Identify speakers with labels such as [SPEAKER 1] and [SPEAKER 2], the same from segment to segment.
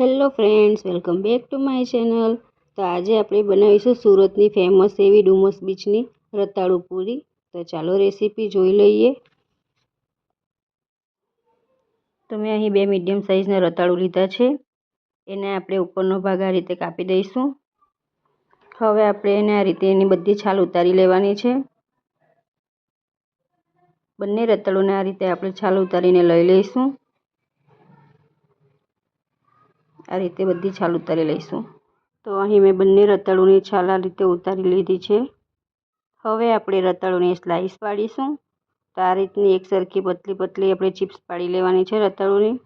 [SPEAKER 1] Hello friends, welcome back to my channel. તો આજે આપણે બનાવીશું સુરતની ફેમસ એવી ડુમસ બીચની રતાળુ પૂરી. તો ચાલો રેસીપી જોઈ લઈએ. તો મેં અહીં બે મીડિયમ સાઇઝના રતાળુ લીધા છે. એને આપણે ઉપરનો ભાગ આ રીતે કાપી દઈશું. હવે આપણે એને આ રીતે એની બધી છાલ ઉતારી લેવાની છે. બંને રતાળુને આ રીતે આપણે છાલ ઉતારીને લઈ લઈશું. આ રીતે બધી છાલ ઉતારી લઈશું. તો અહીં મેં બંને રતાળુની છાલ આ રીતે ઉતારી લીધી છે. હવે આપણે રતાળુની સ્લાઈસ પાડીશું. તો આ રીતની એક સરખી પતલી પતલી આપણે ચિપ્સ પાડી લેવાની છે રતાળુની.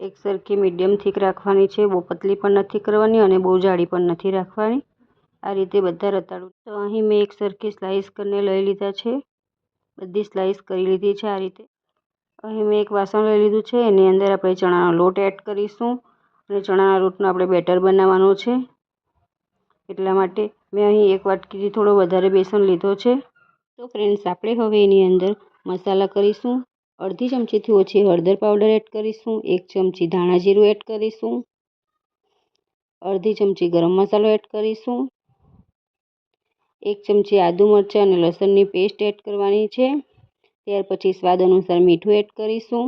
[SPEAKER 1] એક સરખી મીડિયમ થીક રાખવાની છે. બહુ પતલી પણ નથી કરવાની અને બહુ જાડી પણ નથી રાખવાની. આ રીતે બધા રતાળુ. તો અહીં મેં એક સરખી સ્લાઈસ કરીને લઈ લીધા છે. બધી સ્લાઈસ કરી લીધી છે આ રીતે. અહીં મેં એક વાસણ લઈ લીધું છે. એની અંદર આપણે ચણાનો લોટ એડ કરીશું. અને ચણાના લોટનો આપણે બેટર બનાવવાનો છે. એટલા માટે મેં અહીં એક વાટકીથી થોડો વધારે બેસન લીધો છે. તો ફ્રેન્ડ્સ આપણે હવે એની અંદર મસાલા કરીશું. અડધી ચમચીથી ઓછી હળદર પાવડર એડ કરીશું. એક ચમચી ધાણા જીરું એડ કરીશું. અડધી ચમચી ગરમ મસાલો એડ કરીશું. એક ચમચી આદુ મરચાં અને લસણની પેસ્ટ એડ કરવાની છે. ત્યાર પછી સ્વાદ અનુસાર મીઠું એડ કરીશું.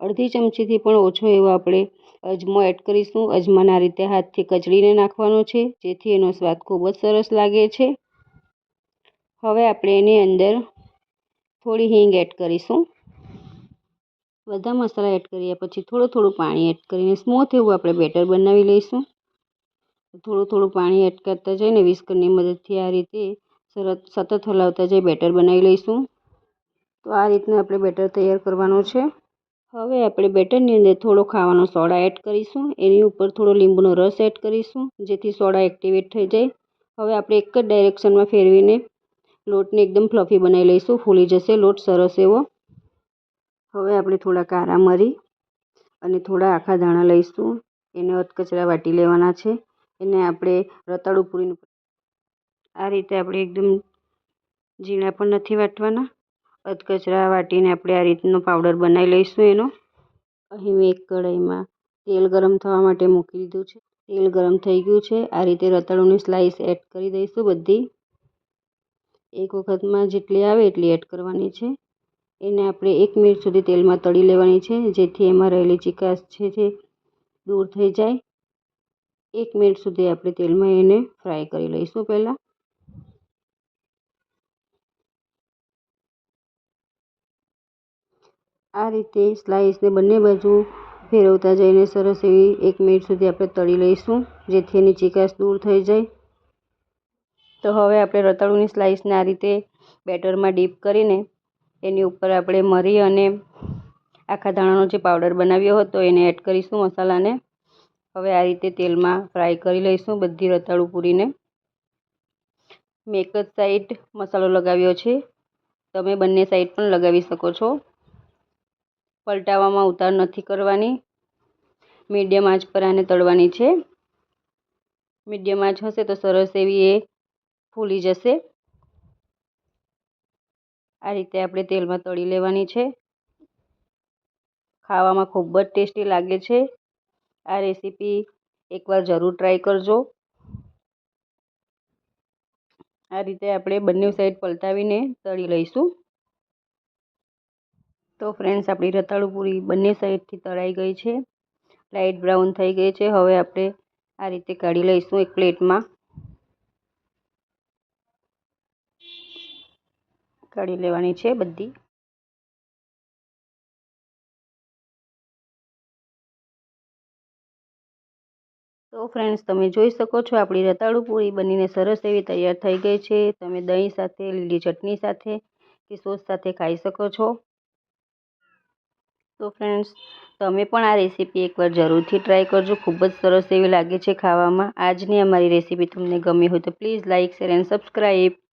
[SPEAKER 1] અડધી ચમચીથી પણ ઓછો એવો આપણે અજમો એડ કરીશું. અજમાને આ રીતે હાથથી કચડીને નાખવાનો છે, જેથી એનો સ્વાદ ખૂબ જ સરસ લાગે છે. હવે આપણે એની અંદર થોડી હિંગ એડ કરીશું. બધા મસાલા એડ કર્યા પછી થોડું થોડું પાણી એડ કરીને સ્મૂથ એવું આપણે બેટર બનાવી લઈશું. થોડું થોડું પાણી એડ કરતા જઈને વિસ્કરની મદદથી આ રીતે સરત, સતત હલાવતા જઈ બેટર બનાવી લઈશું. તો આ રીતનું આપણે બેટર તૈયાર કરવાનું છે. હવે આપણે બેટરની અંદર થોડો ખાવાનો સોડા એડ કરીશું. એની ઉપર થોડો લીંબુનો રસ એડ કરીશું, જેથી સોડા એક્ટિવેટ થઈ જાય. હવે આપણે એક જ ડાયરેક્શનમાં ફેરવીને લોટને એકદમ ફ્લફી બનાવી લઈશું. ફૂલી જશે લોટ સરસ એવો. હવે આપણે થોડા કારા મરી અને થોડા આખા ધાણા લઈશું. એને અધકચરા વાટી લેવાના છે. એને આપણે રતાળું પૂરીને આ રીતે આપણે એકદમ ઝીણા પણ નથી વાટવાના. અધકચરા વાટીને આપણે આ રીતનો પાવડર બનાવી લઈશું એનો. અહીં મેં એક કઢાઈમાં તેલ ગરમ થવા માટે મૂકી દીધું છે. તેલ ગરમ થઈ ગયું છે. આ રીતે રતાળુની સ્લાઈસ એડ કરી દઈશું બધી. એક વખતમાં જેટલી આવે એટલી એડ કરવાની છે. એને આપણે એક મિનિટ સુધી તેલમાં તળી લેવાની છે, જેથી એમાં રહેલી ચીકાશ છે જે દૂર થઈ જાય. એક મિનિટ સુધી આપણે તેલમાં એને ફ્રાય કરી લઈશું પહેલાં. આ રીતે સ્લાઈસને બંને બાજુ ફેરવતા જઈને સરસ એવી એક મિનિટ સુધી આપણે તળી લઈશું, જેથી એની ચિકાશ દૂર થઈ જાય. તો હવે આપણે રતાળુની સ્લાઈસને આ રીતે બેટરમાં ડીપ કરીને એની ઉપર આપણે મરી અને આખા ધાણાનો જે પાવડર બનાવ્યો હતો એને એડ કરીશું મસાલાને. હવે આ રીતે તેલમાં ફ્રાય કરી લઈશું બધી રતાળુ પૂરીને. મેં એક જ સાઈડ મસાલો લગાવ્યો છે. તમે બંને સાઈડ પણ લગાવી શકો છો. પલટાવવામાં ઉતાર નથી કરવાની. મીડિયમ આંચ પર આને તળવાની છે. મીડિયમ આંચ હશે તો સરસ એવી એ ફૂલી જશે. આ રીતે આપણે તેલમાં તળી લેવાની છે. ખાવામાં ખૂબ જ ટેસ્ટી લાગે છે. આ રેસીપી એકવાર જરૂર ટ્રાય કરજો. આ રીતે આપણે બંને સાઈડ પલટાવીને તળી લઈશું. તો ફ્રેન્ડ્સ આપણી રતાળુ પૂરી બંને સાઈડથી તળાઈ ગઈ છે. લાઇટ બ્રાઉન થઈ ગઈ છે. હવે આપણે આ રીતે કાઢી લઈશું એક પ્લેટમાં. કાઢી લેવાની છે બધી. તો ફ્રેન્ડ્સ તમે જોઈ શકો છો આપણી રતાળુ પૂરી બનીને સરસ એવી તૈયાર થઈ ગઈ છે. તમે દહીં સાથે, લીલી ચટણી સાથે કે સોસ સાથે ખાઈ શકો છો. તો ફ્રેન્ડ્સ તમે પણ આ રેસીપી એકવાર જરૂરથી ટ્રાય કરજો. ખૂબ જ સરસ એવી લાગે છે ખાવામાં. આજની અમારી રેસીપી તમને ગમી હોય તો please like share and subscribe